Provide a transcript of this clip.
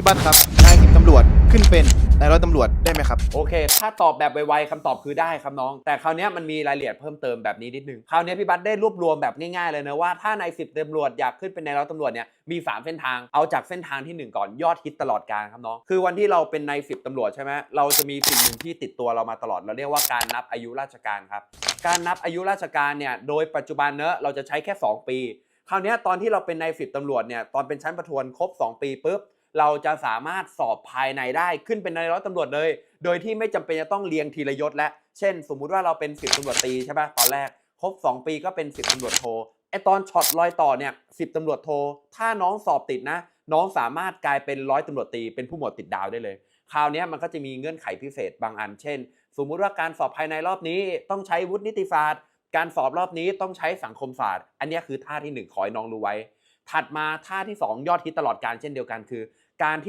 พี่บัตครับนายสิบตำรวจขึ้นเป็นนายร้อยตำรวจได้ไหมครับ โอเค ถ้าตอบแบบไวๆคำตอบคือได้ครับน้อง แต่คราวเนี้ยมันมีรายละเอียดเพิ่มเติมแบบนี้นิดนึง คราวเนี้ยพี่บัตได้รวบรวมแบบง่ายๆเลยนะว่าถ้าในสิบตำรวจอยากขึ้นเป็นนายร้อยตำรวจเนี่ยมี 3 เส้นทาง เอาจากเส้นทางทีหนึ่1 ก่อนยอดฮิตตลอดการครับน้อง คือวันที่เราเป็นนายสิบตำรวจใช่ไหมเราจะมีสิ่งหนึ่งที่ติดตัวเรามาตลอด เราเรียกว่าการนับอายุราชการครับ การนับอายุราชการเนี่ยโดยปัจจุบันเนอะเราจะใช้แค่ 2 ปี คราวเนี้ยตอนที่เราเป็นนายสิบตำรวจเนี่ยตอนเป็นชั้นประทวนครบ 2 ปีปุ๊บ เราจะสามารถสอบภายในได้ขึ้นเป็นนายร้อยตำรวจเลย โดยที่ไม่จำเป็นจะต้องเรียงทีละยศและ เช่น สมมุติว่าเราเป็นสิบตำรวจตีใช่ปะตอนแรกครบ 2 ปีก็เป็นสิบตำรวจโทไอตอนช็อตรอยต่อเนี่ยสิบตำรวจโทถ้าน้องสอบติดนะ น้องสามารถกลายเป็นร้อยตำรวจตรีเป็นผู้หมวดติดดาวได้เลย คราวนี้มันก็จะมีเงื่อนไขพิเศษบางอัน เช่น สมมุติว่าการสอบภายในรอบนี้ต้องใช้วุฒินิติศาสตร์ การสอบรอบนี้ต้องใช้สังคมศาสตร์ อันนี้คือท่าที่หนึ่งขอให้น้องรู้ไว้ ถัดมาท่าที่สองยอดฮิตตลอดการเช่นเดียวกันคือ การที่